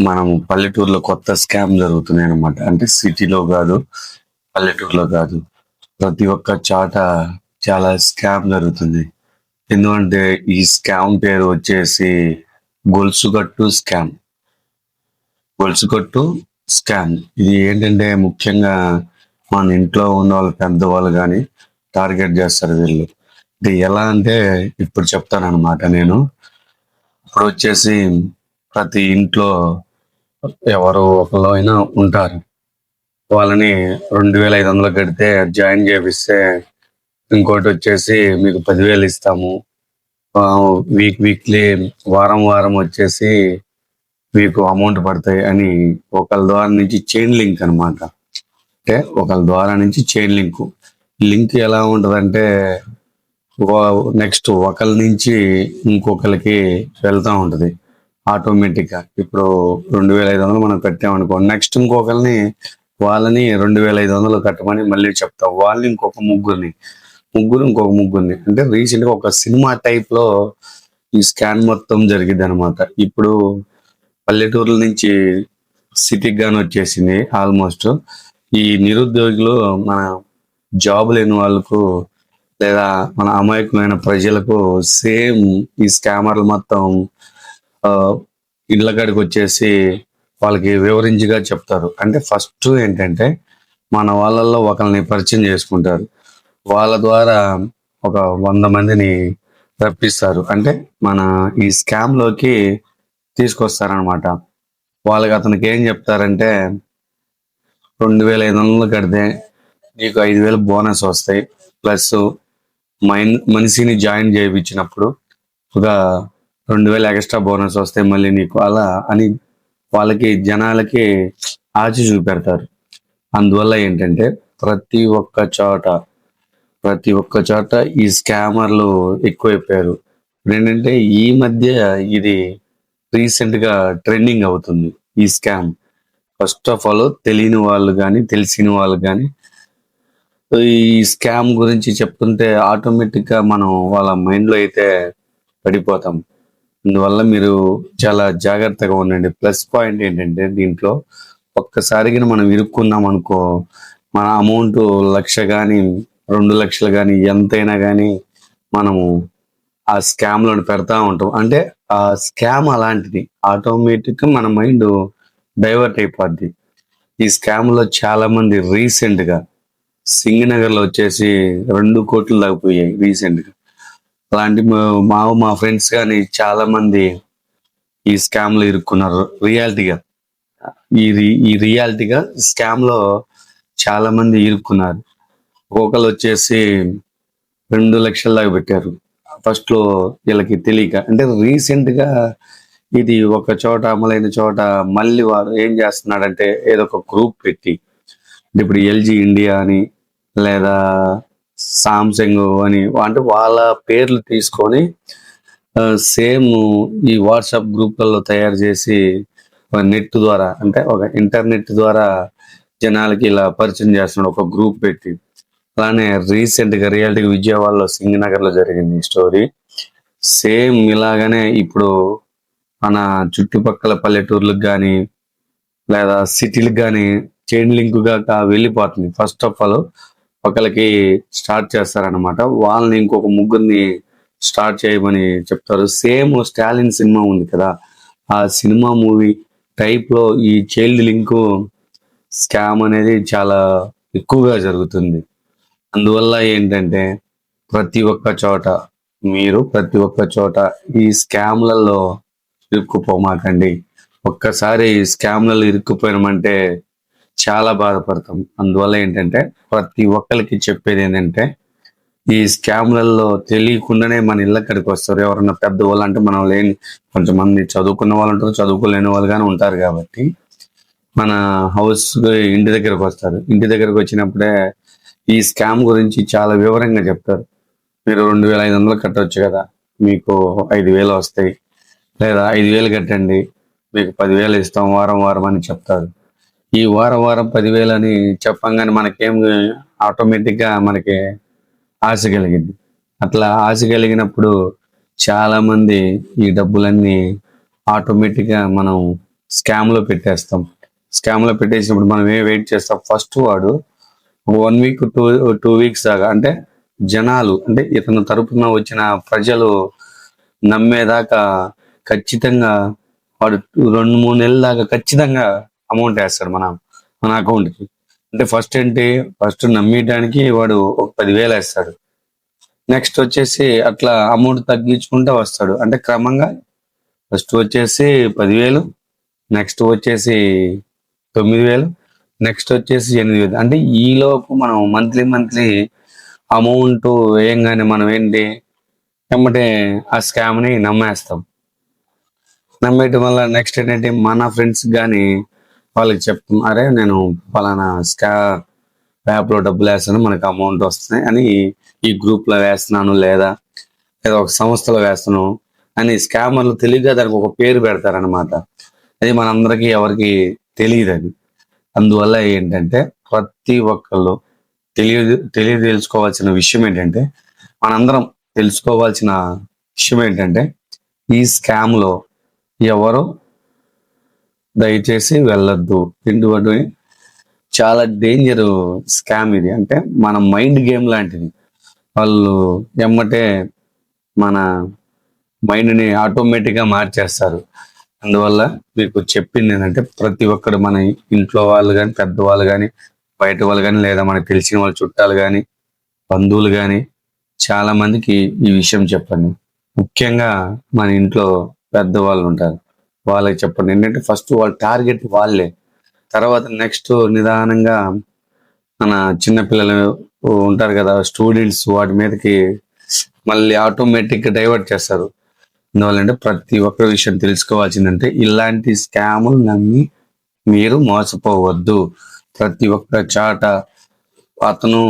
మనం పల్లెటూరులో కొత్త స్కామ్ జరుగుతున్నాయి అనమాట అంటే సిటీలో కాదు పల్లెటూరులో కాదు. ప్రతి ఒక్క చోట చాలా స్కామ్ జరుగుతుంది. ఎందుకంటే ఈ స్కామ్ పేరు వచ్చేసి గొలుసుగట్టు స్కామ్. గొలుసుగట్టు స్కామ్. ఇది ఏంటంటే ముఖ్యంగా మన ఇంట్లో ఉన్న వాళ్ళ పెద్దవాళ్ళు కానీ టార్గెట్ చేస్తారు వీళ్ళు. ఇది ఎలా అంటే ఇప్పుడు చెప్తాను అనమాట నేను. ఇప్పుడు వచ్చేసి ప్రతి ఇంట్లో ఎవరు ఒకళ్ళు అయినా ఉంటారు. వాళ్ళని రెండు వేల ఐదు వందలు కడితే జాయిన్ చేపిస్తే ఇంకోటి వచ్చేసి మీకు పదివేలు ఇస్తాము. వీక్ వీక్లీ వారం వారం వచ్చేసి మీకు అమౌంట్ పడతాయి అని ఒకళ్ళ ద్వారా నుంచి చైన్ లింక్ అన్నమాట. అంటే ఒకళ్ళ ద్వారా నుంచి చైన్ లింక్. లింక్ ఎలా ఉంటదంటే నెక్స్ట్ ఒకళ్ళ నుంచి ఇంకొకరికి వెళ్తా ఉంటది. ఆటోమేటిక్గా. ఇప్పుడు రెండు వేల ఐదు వందలు మనం కట్టామనుకో నెక్స్ట్ ఇంకొకరిని వాళ్ళని రెండు వేల ఐదు వందలు కట్టమని మళ్ళీ చెప్తాం. వాళ్ళని ఇంకొక ముగ్గురిని ముగ్గురు ఇంకొక ముగ్గురిని. అంటే రీసెంట్గా ఒక సినిమా టైప్లో ఈ స్కాన్ మొత్తం జరిగింది అనమాట ఇప్పుడు పల్లెటూర్ల నుంచి సిటీకి గాని వచ్చేసింది ఆల్మోస్ట్. ఈ నిరుద్యోగులు మన జాబ్ లేని వాళ్ళకు లేదా మన అమాయకమైన ప్రజలకు సేమ్ ఈ స్కామర్లు మొత్తం ఇళ్ళ కాడికి వచ్చేసి వాళ్ళకి వివరించిగా చెప్తారు. అంటే ఫస్ట్ ఏంటంటే మన వాళ్ళల్లో ఒకరిని పరిచయం చేసుకుంటారు. వాళ్ళ ద్వారా ఒక వంద మందిని రప్పిస్తారు. అంటే మన ఈ స్కామ్లోకి తీసుకొస్తారనమాట వాళ్ళకి అతనికి ఏం చెప్తారంటే రెండు వేల ఐదు వందలు కడితే నీకు ఐదు వేలు బోనస్ వస్తాయి. ప్లస్ మైన్ మనిషిని జాయిన్ చేయించినప్పుడు ఒక రెండు వేల ఎక్స్ట్రా బోనస్ వస్తాయి మళ్ళీ నీకు అలా అని వాళ్ళకి జనాలకి ఆచి చూపెడతారు. అందువల్ల ఏంటంటే ప్రతి ఒక్క చోట ప్రతి ఒక్క చోట ఈ స్కామర్లు ఎక్కువైపోయారు. ఏంటంటే ఈ మధ్య ఇది రీసెంట్గా ట్రెండింగ్ అవుతుంది ఈ స్కామ్. ఫస్ట్ ఆఫ్ ఆల్ తెలియని వాళ్ళు కానీ తెలిసిన వాళ్ళు కానీ ఈ స్కామ్ గురించి చెప్తుంటే ఆటోమేటిక్గా మనం వాళ్ళ మైండ్లో అయితే పడిపోతాం. అందువల్ల మీరు చాలా జాగ్రత్తగా ఉండండి. ప్లస్ పాయింట్ ఏంటంటే దీంట్లో ఒక్కసారిగా మనం ఇరుక్కున్నాం అనుకో మన అమౌంట్ లక్ష కానీ రెండు లక్షలు కానీ ఎంతైనా కానీ మనము ఆ స్కామ్ పెడతా ఉంటాం. అంటే ఆ స్కామ్ అలాంటిది ఆటోమేటిక్గా మన మైండ్ డైవర్ట్ అయిపోద్ది. ఈ స్కామ్లో చాలా మంది రీసెంట్గా లో వచ్చేసి రెండు కోట్లు దాగిపోయాయి రీసెంట్గా అలాంటి మా- మా మా ఫ్రెండ్స్ కానీ చాలా మంది ఈ స్కామ్లో ఇరుక్కున్నారు. రియాలిటీగా ఈ ఈ రియాలిటీగా స్కామ్లో చాలా మంది ఇరుక్కున్నారు. ఒకళ్ళు వచ్చేసి రెండు లక్షల దాకా పెట్టారు. ఫస్ట్లో వీళ్ళకి తెలియక అంటే రీసెంట్గా ఇది ఒక చోట అమలైన చోట మళ్ళీ వాడు ఏం చేస్తున్నాడంటే ఏదో ఒక గ్రూప్ పెట్టి ఇప్పుడు ఎల్జీ ఇండియా అని లేదా సామ్సంగ్ అని అంటే వాళ్ళ పేర్లు తీసుకొని సేమ్ ఈ వాట్సాప్ గ్రూప్లలో తయారు చేసి నెట్ ద్వారా అంటే ఒక ఇంటర్నెట్ ద్వారా జనాలకి ఇలా పరిచయం చేస్తున్నాడు ఒక గ్రూప్ పెట్టి. అలానే రీసెంట్గా రియాలిటీ విజయవాడలో సింగనగర్లో జరిగింది ఈ స్టోరీ సేమ్ ఇలాగనే ఇప్పుడు మన చుట్టుపక్కల పల్లెటూర్లకు కానీ లేదా సిటీలకు కానీ చైన్ లింక్గా వెళ్ళిపోతుంది. ఫస్ట్ ఆఫ్ ఆల్ ఒకరికి స్టార్ట్ చేస్తారనమాట వాళ్ళని ఇంకొక ముగ్గురిని స్టార్ట్ చేయమని చెప్తారు. సేమ్ స్టాలిన్ సినిమా ఉంది కదా ఆ సినిమా మూవీ టైప్లో ఈ చైల్డ్ లింక్ స్కామ్ అనేది చాలా ఎక్కువగా జరుగుతుంది. అందువల్ల ఏంటంటే ప్రతి ఒక్క చోట మీరు ప్రతి ఒక్క చోట ఈ స్కామ్లలో ఇరుక్కుపోమాకండి. ఒక్కసారి ఈ స్కామ్లలో ఇరుక్కుపోయినామంటే చాలా బాధపడతాం. అందువల్ల ఏంటంటే ప్రతి ఒక్కరికి చెప్పేది ఏంటంటే ఈ స్కామ్లలో తెలియకుండానే మన ఇళ్ళ కడికి వస్తారు. ఎవరన్నా పెద్ద వాళ్ళు అంటే మనం లేని కొంతమంది చదువుకున్న వాళ్ళు ఉంటారు చదువుకోలేని వాళ్ళు కానీ ఉంటారు కాబట్టి మన హౌస్ ఇంటి దగ్గరకు వస్తారు. ఇంటి దగ్గరకు వచ్చినప్పుడే ఈ స్కామ్ గురించి చాలా వివరంగా చెప్తారు. మీరు రెండు వేల ఐదు వందలు కట్టవచ్చు కదా. మీకు ఐదు వేలు వస్తాయి. లేదా ఐదు వేలు కట్టండి. మీకు పదివేలు ఇస్తాం వారం వారం అని చెప్తారు. ఈ వారం వారం పదివేలు అని చెప్పంగానే మనకేం ఆటోమేటిక్గా మనకి ఆశ కలిగింది. అట్లా ఆశ కలిగినప్పుడు చాలా మంది ఈ డబ్బులన్నీ ఆటోమేటిక్గా మనం స్కామ్లో పెట్టేస్తాం. స్కామ్లో పెట్టేసినప్పుడు మనం ఏం వెయిట్ చేస్తాం? ఫస్ట్ వాడు one week two two weeks దాకా అంటే జనాలు అంటే ఇతను తరపున వచ్చిన ప్రజలు నమ్మేదాకా ఖచ్చితంగా వాడు రెండు మూడు నెలల దాకా ఖచ్చితంగా అమౌంట్ వేస్తాడు మన మన అకౌంట్కి కి. అంటే ఫస్ట్ ఏంటి ఫస్ట్ నమ్మేయడానికి వాడు ఒక పదివేలు వేస్తాడు. నెక్స్ట్ వచ్చేసి అట్లా అమౌంట్ తగ్గించుకుంటూ వస్తాడు. అంటే క్రమంగా ఫస్ట్ వచ్చేసి పదివేలు నెక్స్ట్ వచ్చేసి తొమ్మిది వేలు నెక్స్ట్ వచ్చేసి ఎనిమిది వేలు అంటే ఈ లోపు మనం మంత్లీ మంత్లీ అమౌంట్ వేయంగానే మనం ఏంటి వెంబటే ఆ స్కామ్ని నమ్మేస్తాం. నమ్మేయటం వల్ల నెక్స్ట్ ఏంటంటే మన ఫ్రెండ్స్ కానీ వాళ్ళకి చెప్తాం అరే నేను ఫలానా స్కా యాప్లో డబ్బులు వేస్తాను మనకు అమౌంట్ వస్తున్నాయి అని ఈ గ్రూప్లో వేస్తున్నాను లేదా లేదా ఒక సంస్థలో వేస్తాను అని స్కామర్లు తెలియగా దానికి ఒక పేరు పెడతారనమాట అది మనందరికీ ఎవరికి తెలియదు అది. అందువల్ల ఏంటంటే ప్రతి ఒక్కళ్ళు తెలియ తెలియ తెలుసుకోవాల్సిన విషయం ఏంటంటే మనందరం తెలుసుకోవాల్సిన విషయం ఏంటంటే ఈ స్కామ్లో ఎవరు దయచేసి వెళ్ళొద్దు. ఎందుకంటే చాలా డేంజర్ స్కామ్ ఇది. అంటే మన మైండ్ గేమ్ లాంటిది. వాళ్ళు ఎమ్మటే మన మైండ్ని ఆటోమేటిక్గా మార్చేస్తారు. అందువల్ల మీకు చెప్పింది ఏంటంటే ప్రతి ఒక్కరు మన ఇంట్లో వాళ్ళు కానీ పెద్దవాళ్ళు కానీ బయట వాళ్ళు కానీ లేదా మనకు తెలిసిన వాళ్ళ చుట్టాలు కానీ బంధువులు కానీ చాలా మందికి ఈ విషయం చెప్పండి. ముఖ్యంగా మన ఇంట్లో పెద్దవాళ్ళు ఉంటారు. వాళ్ళకి చెప్పండి. ఏంటంటే ఫస్ట్ వాళ్ళ టార్గెట్ వాళ్ళే. తర్వాత నెక్స్ట్ నిదానంగా మన చిన్నపిల్లలు ఉంటారు కదా స్టూడెంట్స్ వాటి మీదకి మళ్ళీ ఆటోమేటిక్ డైవర్ట్ చేస్తారు. అందువల్ల అంటే ప్రతి ఒక్క విషయం తెలుసుకోవాల్సిందంటే ఇలాంటి స్కాములు నమ్మి మీరు మోసపోవద్దు. ప్రతి ఒక్క చాట అతను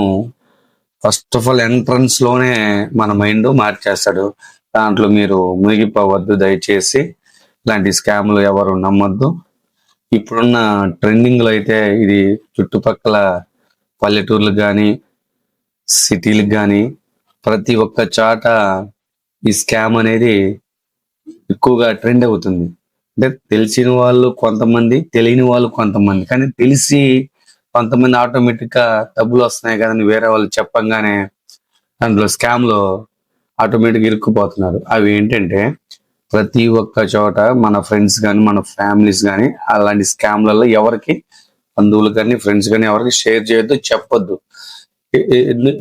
ఫస్ట్ ఆఫ్ ఆల్ ఎంట్రన్స్లోనే మన మైండ్ మార్చేస్తాడు. దాంట్లో మీరు మునిగిపోవద్దు దయచేసి. ఇలాంటి స్కామ్లు ఎవరు నమ్మొద్దు. ఇప్పుడున్న ట్రెండింగ్లో అయితే ఇది చుట్టుపక్కల పల్లెటూర్లకు కానీ సిటీలకు కానీ ప్రతి ఒక్క చాట ఈ స్కామ్ అనేది ఎక్కువగా ట్రెండ్ అవుతుంది. అంటే తెలిసిన వాళ్ళు కొంతమంది తెలియని వాళ్ళు కొంతమంది. కానీ తెలిసి కొంతమంది ఆటోమేటిక్గా డబ్బులు వస్తున్నాయి కదని వేరే వాళ్ళు చెప్పంగానే దాంట్లో స్కామ్లో ఆటోమేటిక్ ఇరుక్కుపోతున్నారు. అవి ఏంటంటే ప్రతి ఒక్క చోట మన ఫ్రెండ్స్ కానీ మన ఫ్యామిలీస్ కానీ అలాంటి స్కామ్లలో ఎవరికి బంధువులు కానీ ఫ్రెండ్స్ కానీ ఎవరికి షేర్ చేయొద్దు చెప్పొద్దు.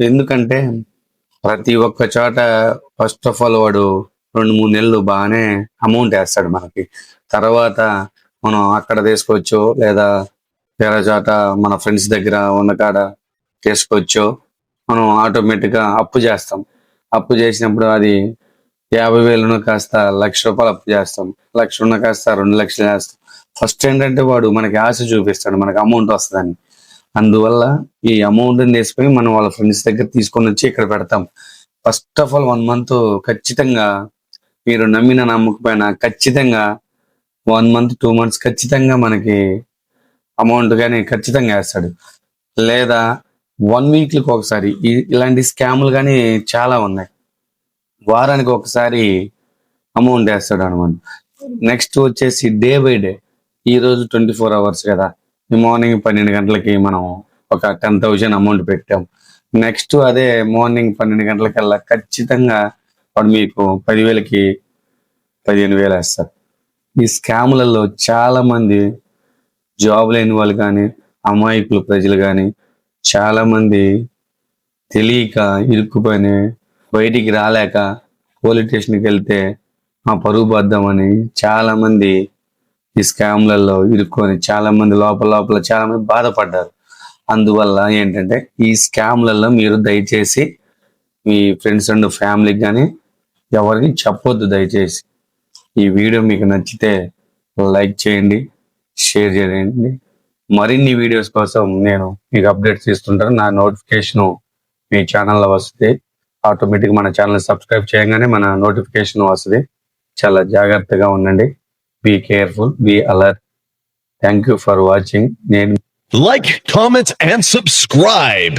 ఎందుకంటే ప్రతి ఒక్క చోట ఫస్ట్ ఆఫ్ ఆల్ వాడు రెండు మూడు నెలలు బాగానే అమౌంట్ వేస్తాడు మనకి. తర్వాత మనం అక్కడ తీసుకోవచ్చు లేదా వేరే చోట మన ఫ్రెండ్స్ దగ్గర ఉన్న కాడ తీసుకోవచ్చు మనం ఆటోమేటిక్గా అప్పు చేస్తాం. అప్పు చేసినప్పుడు అది యాభై వేలను కాస్త లక్ష రూపాయలు అప్పు చేస్తాం. లక్ష ఉన్న కాస్త రెండు లక్షలు చేస్తాం. ఫస్ట్ ఏంటంటే వాడు మనకి ఆశ చూపిస్తాడు. మనకి అమౌంట్ వస్తుందని. అందువల్ల ఈ అమౌంట్ తీసుకొని మనం వాళ్ళ ఫ్రెండ్స్ దగ్గర తీసుకొని వచ్చి ఇక్కడ పెడతాం. First of all one month ఖచ్చితంగా మీరు నమ్మిన నమ్మకపోయినా ఖచ్చితంగా వన్ మంత్ టూ మంత్స్ ఖచ్చితంగా మనకి అమౌంట్ కానీ ఖచ్చితంగా వేస్తాడు. లేదా వన్ వీక్లకు ఒకసారి ఇలాంటి స్కాములు కానీ చాలా ఉన్నాయి. వారానికి ఒకసారి అమౌంట్ వేస్తాడు అనమాట నెక్స్ట్ వచ్చేసి డే బై డే ఈ రోజు ట్వంటీ ఫోర్ అవర్స్ కదా. ఈ మార్నింగ్ పన్నెండు గంటలకి మనం ఒక టెన్ థౌజండ్ అమౌంట్ పెట్టాం. నెక్స్ట్ అదే మార్నింగ్ పన్నెండు గంటలకల్లా ఖచ్చితంగా వాడు మీకు పదివేలకి పదిహేను వేలు వేస్తారు. ఈ స్కాములలో చాలా మంది జాబ్ లేని వాళ్ళు కానీ అమాయకులు ప్రజలు కానీ చాలా మంది తెలియక ఇరుక్కుపోయిన బయటికి రాలేక పోలీస్ స్టేషన్కి వెళ్తే ఆ పరుగు పద్దామని చాలామంది ఈ స్కామ్లలో ఇరుక్కొని చాలామంది లోపల లోపల చాలామంది బాధపడ్డారు. అందువల్ల ఏంటంటే ఈ స్కామ్లలో మీరు దయచేసి మీ ఫ్రెండ్స్ అండ్ ఫ్యామిలీకి కానీ ఎవరికి చెప్పొద్దు దయచేసి. ఈ వీడియో మీకు నచ్చితే లైక్ చేయండి షేర్ చేయండి. మరిన్ని వీడియోస్ కోసం నేను మీకు అప్డేట్స్ ఇస్తుంటాను. నా నోటిఫికేషన్ మీ ఛానల్లో వస్తుంది ఆటోమేటిక్ మన ఛానల్ సబ్స్క్రైబ్ చేయగానే మన నోటిఫికేషన్ వస్తుంది. చాలా జాగ్రత్తగా ఉండండి. Be careful be alert thank you for watching నేను లైక్ comment, అండ్ సబ్స్క్రైబ్